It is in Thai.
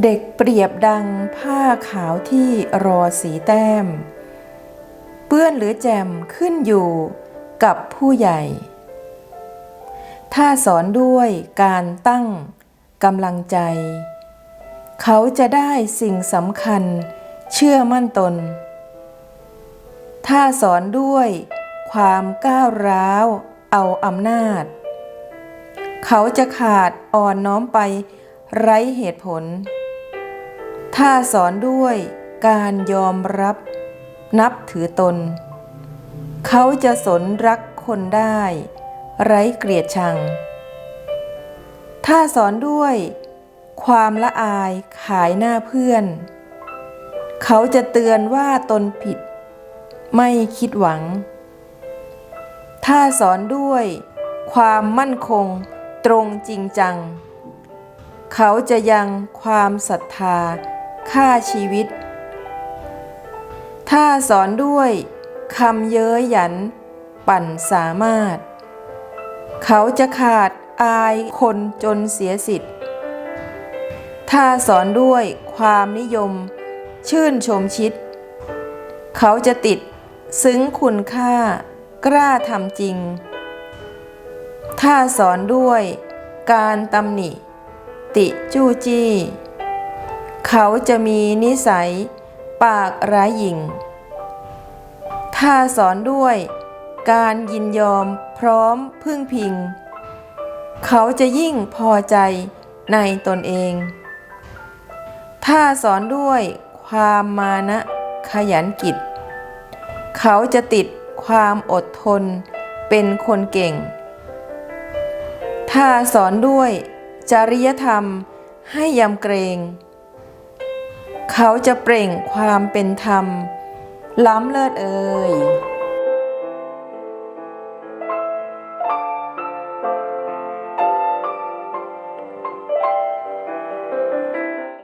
เด็กเปรียบดังผ้าขาวที่รอสีแต้ม เปื้อนหรือแจ่มขึ้นอยู่กับผู้ใหญ่ ถ้าสอนด้วยการตั้งกำลังใจ เขาจะได้สิ่งสำคัญเชื่อมั่นตน ถ้าสอนด้วยความก้าวร้าวเอาอำนาจ เขาจะขาดอ่อนน้อมไปไร้เหตุผล ถ้าสอนด้วยการยอมรับ นับถือตน เขาจะสนรักคนได้ ไร้เกลียดชัง ถ้าสอนด้วย ความละอายขายหน้าเพื่อน เขาจะเตือนว่าตนผิด ไม่คิดหวัง ถ้าสอนด้วย ความมั่นคงตรงจริงจัง เขาจะยังความศรัทธา ค่าชีวิต ถ้าสอนด้วยคำเย้ยหยัน ปั่นสามารถ เขาจะขาดอายคนจนเสียสิทธิ์ ถ้าสอนด้วยความนิยม ชื่นชมชิด เขาจะติดซึ้งคุณค่ากล้าทำจริง ถ้าสอนด้วยการตำหนิ ติจู้จี้ เขาจะมีนิสัย ปากร้ายหยิ่ง ถ้าสอนด้วยการยินยอมพร้อมพึ่งพิง เขาจะยิ่งพอใจในตนเอง ถ้าสอนด้วยความมานะขยันกิจ เขาจะติดความอดทนเป็นคนเก่ง ถ้าสอนด้วยจริยธรรมให้ยำเกรง เขาจะเปล่งความเป็นธรรม ล้ำเลิศเอ่ย